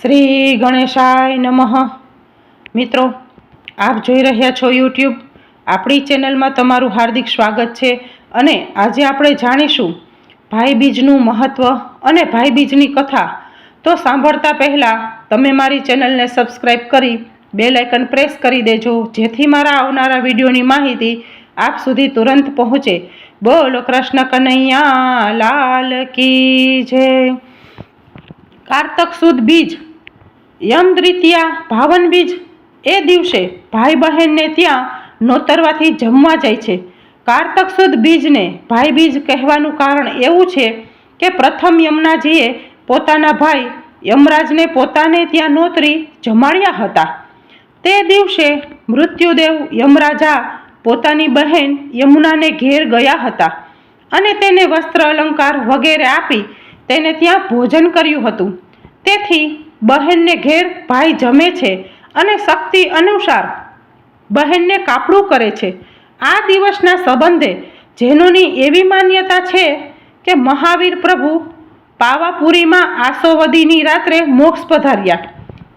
શ્રી ગણેશાય નમઃ. મિત્રો, આપ જોઈ રહ્યા છો યુટ્યુબ. આપણી ચેનલમાં તમારું હાર્દિક સ્વાગત છે અને આજે આપણે જાણીશું ભાઈબીજનું મહત્ત્વ અને ભાઈબીજની કથા. તો સાંભળતા પહેલાં તમે મારી ચેનલને સબસ્ક્રાઈબ કરી બે આઇકન પ્રેસ કરી દેજો, જેથી મારા આવનારા વિડીયોની માહિતી આપ સુધી તુરંત પહોંચે. બોલો કૃષ્ણ કનૈયા, લાલ કી જય. કારતક સુદ બીજ યમ દ્વિતીયા ભાવન બીજ એ દિવસે ભાઈ બહેનને ત્યાં નોતરવાથી જમવા જાય છે. કારતક સુદ બીજને ભાઈ બીજ કહેવાનું કારણ એવું છે કે પ્રથમ યમનાજીએ પોતાના ભાઈ યમરાજને પોતાને ત્યાં નોતરી જમાડ્યા હતા. તે દિવસે મૃત્યુદેવ યમરાજા પોતાની બહેન યમુનાને ઘેર ગયા હતા અને તેને વસ્ત્ર અલંકાર વગેરે આપી તેને ત્યાં ભોજન કર્યું હતું. તેથી બહેનને ઘેર ભાઈ જમે છે અને શક્તિ અનુસાર બહેનને કાપડું કરે છે. આ દિવસના સંબંધે જૈનોની એવી માન્યતા છે કે મહાવીર પ્રભુ પાવાપુરીમાં આસોવદીની રાત્રે મોક્ષ પધાર્યા.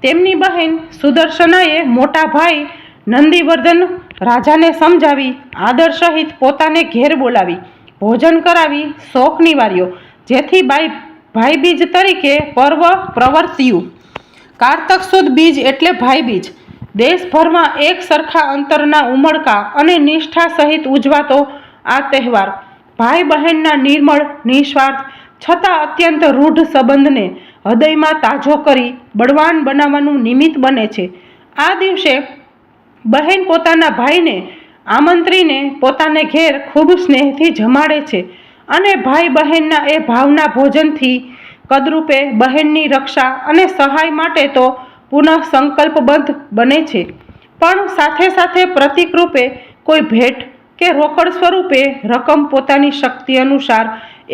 તેમની બહેન સુદર્શનાએ મોટા ભાઈ નંદીવર્ધન રાજાને સમજાવી, આદર સહિત પોતાને ઘેર બોલાવી, ભોજન કરાવી, શોક નિવાર્યો. જેથી બાઈ ભાઈ બીજ તરીકે પર્વ પ્રવર્ત્યું. કારતક સુદ બીજ એટલે ભાઈબીજ. દેશભરમાં એક સરખા અંતરના ઉમળકા અને નિષ્ઠા સહિત ઉજવાતો આ તહેવાર. ભાઈ બહેનના નિર્મળ, નિસ્વાર્થ, છતાં અત્યંત રૂઢ સંબંધને હૃદયમાં તાજો કરી બળવાન બનાવવાનું નિમિત્ત બને છે. આ દિવસે બહેન પોતાના ભાઈને આમંત્રીને પોતાને ઘેર ખૂબ સ્નેહથી જમાડે છે. અને ભાઈ બહેનના એ ભાવના ભોજનથી કદરૂપે બહેનની રક્ષા અને સહાય માટે તો પુનઃ સંકલ્પબદ્ધ બને છે. પણ સાથે સાથે પ્રતિકરૂપે કોઈ ભેટ કે રોકડ સ્વરૂપે રકમ પોતાની શક્તિ અનુસાર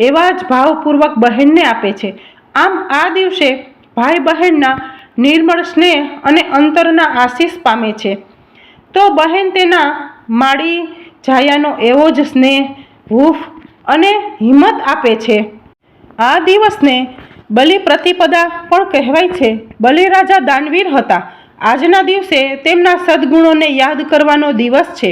એવા જ ભાવપૂર્વક બહેનને આપે છે. આમ આ દિવસે ભાઈ બહેનના નિર્મળ સ્નેહ અને અંતરના આશીષ પામે છે. તો બહેન તેના માળી જાયાનો એવો જ સ્નેહ, હૂફ અને હિંમત આપે છે. આ દિવસને બલિ પ્રતિપદા પણ કહેવાય છે. બલિરાજા દાનવીર હતા. આજના દિવસે તેમના સદગુણોને યાદ કરવાનો દિવસ છે.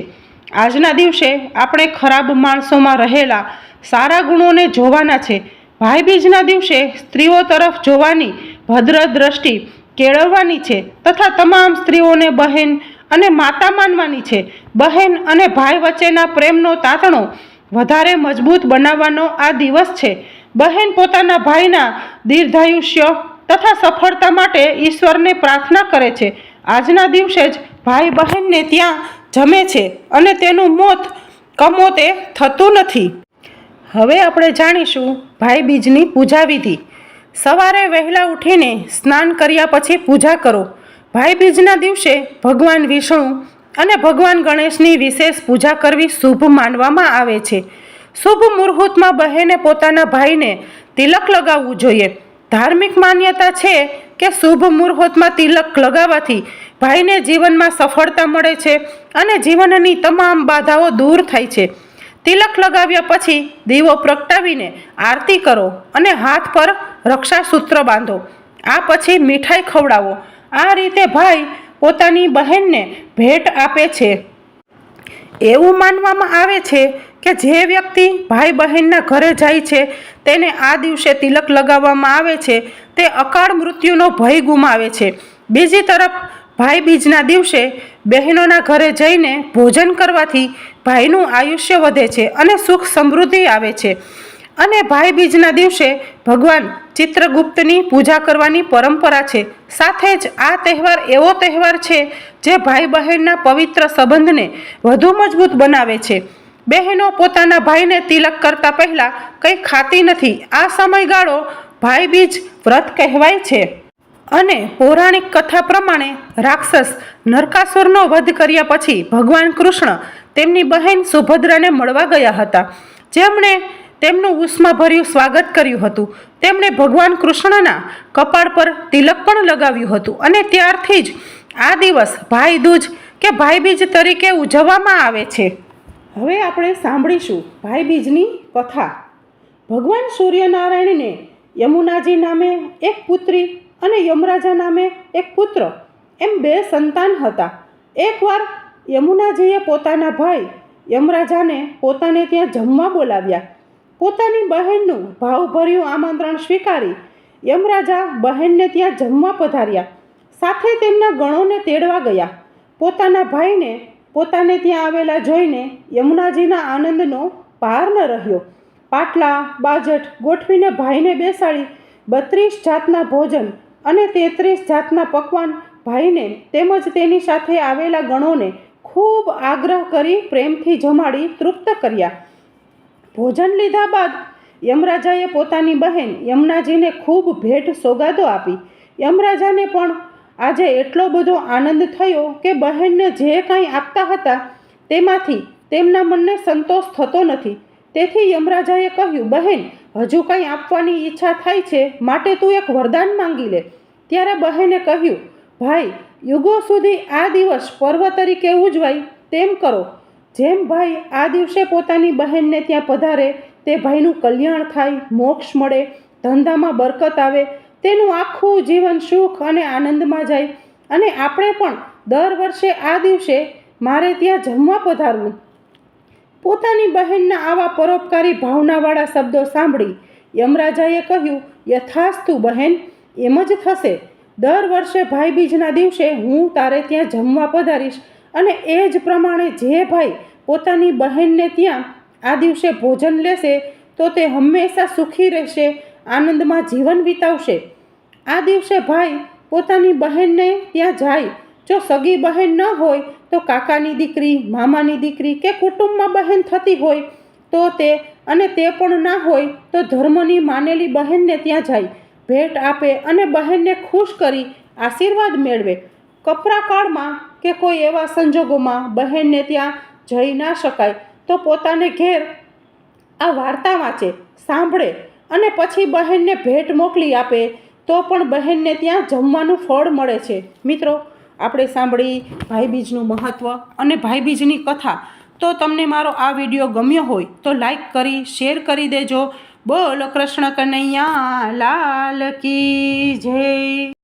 આજના દિવસે આપણે ખરાબ માણસોમાં રહેલા સારા ગુણોને જોવાના છે. ભાઈબીજના દિવસે સ્ત્રીઓ તરફ જોવાની ભદ્ર દ્રષ્ટિ કેળવવાની છે તથા તમામ સ્ત્રીઓને બહેન અને માતા માનવાની છે. બહેન અને ભાઈ વચ્ચેના પ્રેમનો તાતણો વધારે મજબૂત બનાવવાનો આ દિવસ છે. બહેન પોતાના ભાઈના દીર્ઘાયુષ્ય તથા સફળતા માટે ઈશ્વરને પ્રાર્થના કરે છે. આજના દિવસે જ ભાઈ બહેનને ત્યાં જમે છે અને તેનું મોત કમોતે થતું નથી. હવે આપણે જાણીશું ભાઈ બીજની પૂજા વિધિ. સવારે વહેલા ઉઠીને સ્નાન કર્યા પછી પૂજા કરો. ભાઈ બીજના દિવસે ભગવાન વિષ્ણુ અને ભગવાન ગણેશની વિશેષ પૂજા કરવી શુભ માનવામાં આવે છે. શુભ મુહૂર્તમાં બહેને પોતાના ભાઈને તિલક લગાવવું જોઈએ. ધાર્મિક માન્યતા છે કે શુભ મુહૂર્તમાં તિલક લગાવવાથી ભાઈને જીવનમાં સફળતા મળે છે અને જીવનની તમામ બાધાઓ દૂર થાય છે. તિલક લગાવ્યા પછી દીવો પ્રગટાવીને આરતી કરો અને હાથ પર રક્ષાસૂત્ર બાંધો. આ પછી મીઠાઈ ખવડાવો. આ રીતે ભાઈ પોતાની બહેનને ભેટ આપે છે. એવું માનવામાં આવે છે કે જે વ્યક્તિ ભાઈ બહેનના ઘરે જાય છે, તેને આ દિવસે તિલક લગાવવામાં આવે છે, તે અકાળ મૃત્યુનો ભય ગુમાવે છે. બીજી તરફ, ભાઈ બીજના દિવસે બહેનોના ઘરે જઈને ભોજન કરવાથી ભાઈનું આયુષ્ય વધે છે અને સુખ સમૃદ્ધિ આવે છે. અને ભાઈબીજના દિવસે ભગવાન ચિત્રગુપ્તની પૂજા કરવાની પરંપરા છે. સાથે જ આ તહેવાર એવો તહેવાર છે જે ભાઈ બહેનના પવિત્ર સંબંધને વધુ મજબૂત બનાવે છે. બહેનો પોતાના ભાઈને તિલક કરતા પહેલાં કંઈ ખાતી નથી. આ સમયગાળો ભાઈબીજ વ્રત કહેવાય છે. અને પૌરાણિક કથા પ્રમાણે રાક્ષસ નરકાસુરનો વધ કર્યા પછી ભગવાન કૃષ્ણ તેમની બહેન સુભદ્રાને મળવા ગયા હતા. જેમણે તેમનું ઉષ્માભર્યું સ્વાગત કર્યું હતું. તેમણે ભગવાન કૃષ્ણના કપાળ પર તિલક પણ લગાવ્યું હતું અને ત્યારથી જ આ દિવસ ભાઈ દૂજ કે ભાઈબીજ તરીકે ઉજવવામાં આવે છે. હવે આપણે સાંભળીશું ભાઈબીજની કથા. ભગવાન સૂર્યનારાયણને યમુનાજી નામે એક પુત્રી અને યમરાજા નામે એક પુત્ર એમ બે સંતાન હતા. એકવાર યમુનાજીએ પોતાના ભાઈ યમરાજાને પોતાને ત્યાં જમવા બોલાવ્યા. પોતાની બહેનનું ભાવભર્યું આમંત્રણ સ્વીકારી યમરાજા બહેનને ત્યાં જમવા પધાર્યા. સાથે તેમના ગણોને તેડવા ગયા. પોતાના ભાઈને પોતાને ત્યાં આવેલા જોઈને યમુનાજીના આનંદનો પાર ન રહ્યો. પાટલા, બાજટ ગોઠવીને ભાઈને બેસાડી બત્રીસ જાતના ભોજન અને તેત્રીસ જાતના પકવાન ભાઈને તેમજ તેની સાથે આવેલા ગણોને ખૂબ આગ્રહ કરી પ્રેમથી જમાડી તૃપ્ત કર્યા. ભોજન લીધા બાદ યમરાજાએ પોતાની બહેન યમુનાજીને ખૂબ ભેટ સોગાદો આપી. યમરાજાને પણ આજે એટલો બધો આનંદ થયો કે બહેનને જે કાંઈ આપતા હતા તેમાંથી તેમના મનને સંતોષ થતો નથી. તેથી યમરાજાએ કહ્યું, બહેન, હજુ કંઈ આપવાની ઈચ્છા થાય છે, માટે તું એક વરદાન માંગી લે. ત્યારે બહેને કહ્યું, ભાઈ, યુગો સુધી આ દિવસ પર્વ તરીકે ઉજવાય તેમ કરો. જેમ ભાઈ આ દિવસે પોતાની બહેનને ત્યાં પધારે, તે ભાઈનું કલ્યાણ થાય, મોક્ષ મળે, ધંધામાં બરકત આવે, તેનું આખું જીવન સુખ અને આનંદમાં જાય. અને આપણે પણ દર વર્ષે આ દિવસે મારે ત્યાં જમવા પધારવું. પોતાની બહેનના આવા પરોપકારી ભાવનાવાળા શબ્દો સાંભળી યમરાજાએ કહ્યું, યથાસ્તુ બહેન, એમ જ થશે. દર વર્ષે ભાઈ બીજના દિવસે હું તારે ત્યાં જમવા પધારીશ. અને એ જ પ્રમાણે જે ભાઈ પોતાની બહેનને ત્યાં આ દિવસે ભોજન લેશે, તો તે હંમેશા સુખી રહેશે, આનંદમાં જીવન વિતાવશે. આ દિવસે ભાઈ પોતાની બહેનને ત્યાં જાય. જો સગી બહેન ન હોય, તો કાકાની દીકરી, મામાની દીકરી કે કુટુંબમાં બહેન થતી હોય, તો તે અને તે પણ ના હોય, તો ધર્મની માનેલી બહેનને ત્યાં જાય. ભેટ આપે અને બહેનને ખુશ કરી આશીર્વાદ મેળવે. કપરા કાળમાં કે કોઈ એવા સંજોગોમાં બહેનને ત્યાં જઈ ના શકાય, તો પોતાને ઘેર આ વાર્તા વાંચે, સાંભળે અને પછી બહેનને ભેટ મોકલી આપે, તો પણ બહેનને ત્યાં જમવાનું ફળ મળે છે. મિત્રો, આપણે સાંભળી ભાઈબીજનું મહત્ત્વ અને ભાઈબીજની કથા. તો તમને મારો આ વીડિયો ગમ્યો હોય, તો લાઈક કરી, શેર કરી દેજો. બોલો કૃષ્ણ કનૈયા, લાલ કી જય.